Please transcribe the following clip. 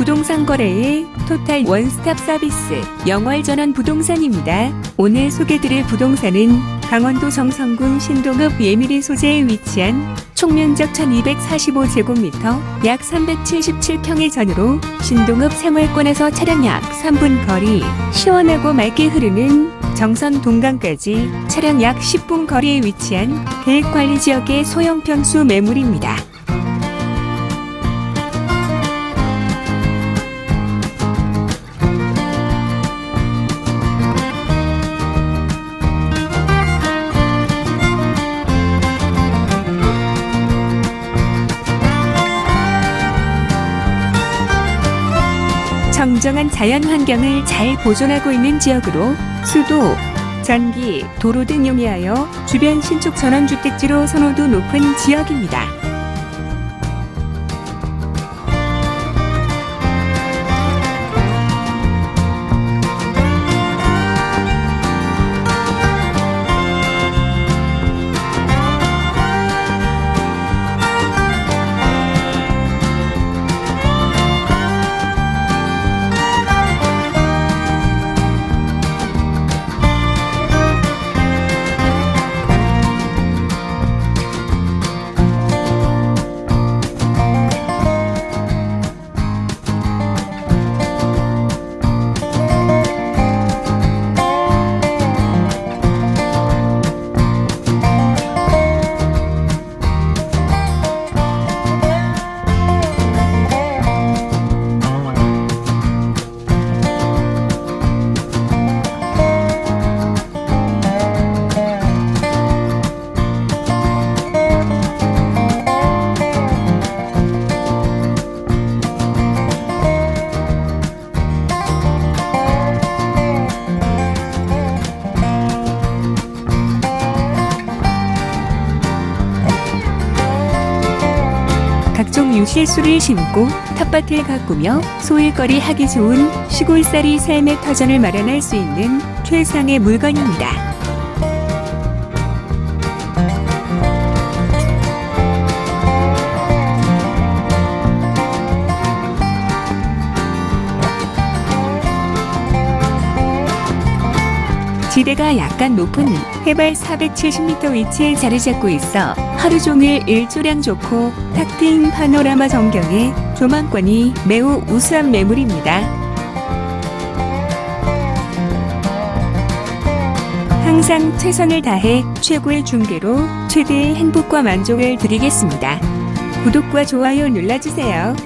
부동산 거래의 토탈 원스톱 서비스 영월 전원 부동산입니다. 오늘 소개드릴 부동산은 강원도 정성군 신동읍 예미리 소재에 위치한 총면적 1245제곱미터 약 377평의 전으로 신동읍 생활권에서 차량 약 3분 거리 시원하고 맑게 흐르는 정선 동강까지 차량 약 10분 거리에 위치한 계획관리 지역의 소형 평수 매물입니다. 정정한 자연 환경을 잘 보존하고 있는 지역으로 수도, 전기, 도로 등 용이하여 주변 신축 전원주택지로 선호도 높은 지역입니다. 각종 유실수를 심고 텃밭을 가꾸며 소일거리 하기 좋은 시골살이 삶의 터전을 마련할 수 있는 최상의 물건입니다. 지대가 약간 높은 해발 470m 위치에 자리 잡고 있어 하루 종일 일조량 좋고 탁 트인 파노라마 전경에 조망권이 매우 우수한 매물입니다. 항상 최선을 다해 최고의 중계로 최대의 행복과 만족을 드리겠습니다. 구독과 좋아요 눌러주세요.